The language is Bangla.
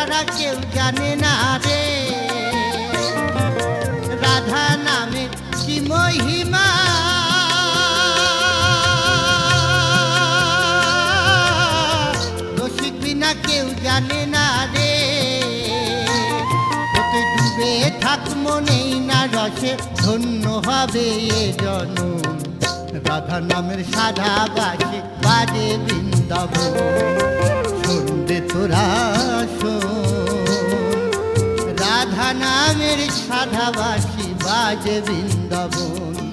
ছাড়া কেউ জানে না রে। রাধা নামের কি মহিমা। রসিক বিনা কেউ জানে না রে। ওতে ডুবে থাক মনেই না রসে, ধন্য হবে এ জনম। রাধা নামের সাধা বাজে বাজে বৃন্দাবন। শুনবে তোরা নামের সাধাবাসী বাজে বৃন্দাবন।